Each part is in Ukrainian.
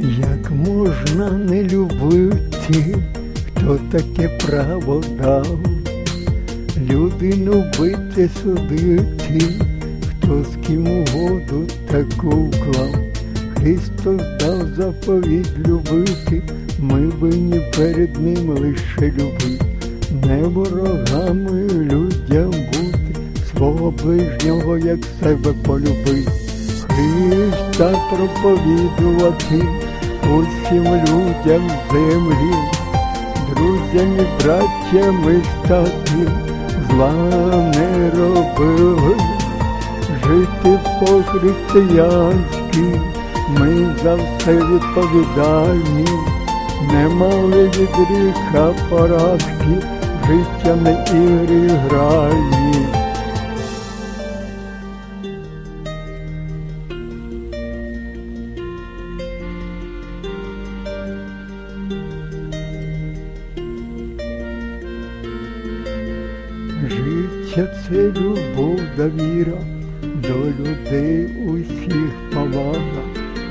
Як можна не любити, хто таке право дав? Людину бити, судити, хто з ким угоду таку вклав. Христос дав заповідь любити, ми винні перед ним лише любити, не ворогами людям бути, свого ближнього, як себе полюбити. Христа проповідувати усім людям землі, друзями, браттями стати, зла не робили, жити по-християнськи, ми за все відповідальні, не мали від гріха поразки, життя не ігри гральні. Життя це любов довіра, до людей усіх повага,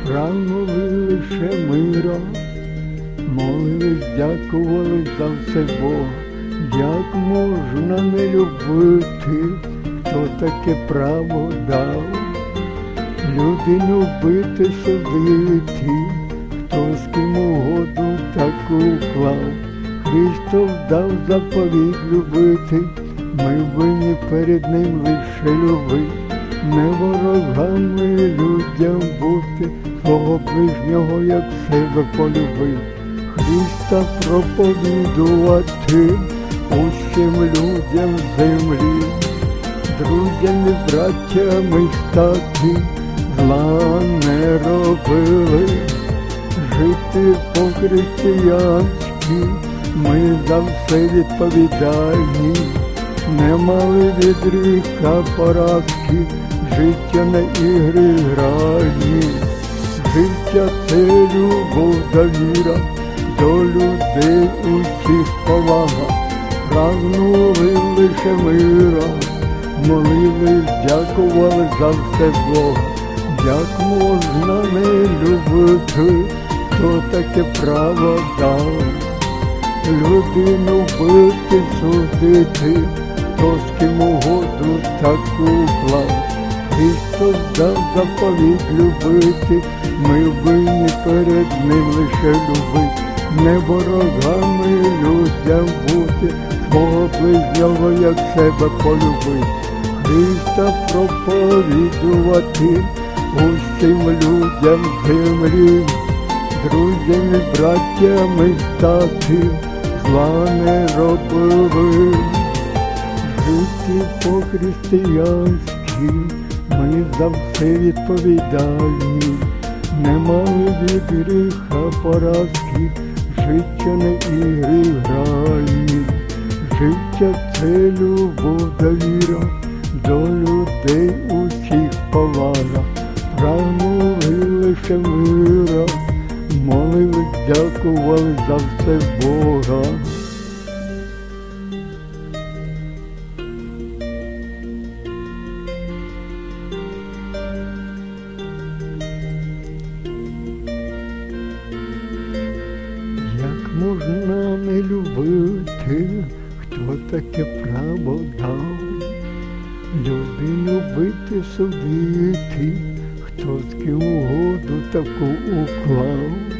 прагнули лише мира, молились, дякували за все Бога, як можна не любити, хто таке право дав, людину бити, судити, хто з ким угоду таку вклав. Христос дав заповідь любити, ми винні перед ним лише любити, не ворогами людям бути, свого ближнього, як себе полюбити, Христа проповідувати усім людям землі, друзями, браттями стати, зла не робили. Жити по-християнськи, ми за все відповідальні, не мали від гріха поразки, життя не ігри гральні, життя це любов довіра, до людей усіх повага, прагнули лише мира, молились, дякували за все Бога. Як можна не любити, хто таке право дав? Людину бити, судити, хто угоду таку клав. Христос дав заповідь любити, ми винні перед ним лише любити, не ворогами людям бути, свого ближнього, як себе полюбити. Христа проповідувати усім людям землі, друзями, браттями стати, зла не робили, жити по-християнськи, ми за все відповідальні, не мали від гріха поразки, життя не ігри гральні, життя це любов довіра до людей усіх повага, прагнули лише мира, молились, дякували за все Бога. Можна не любити, хто таке право дав? Людину любити судити, хто ким угоду таку уклав.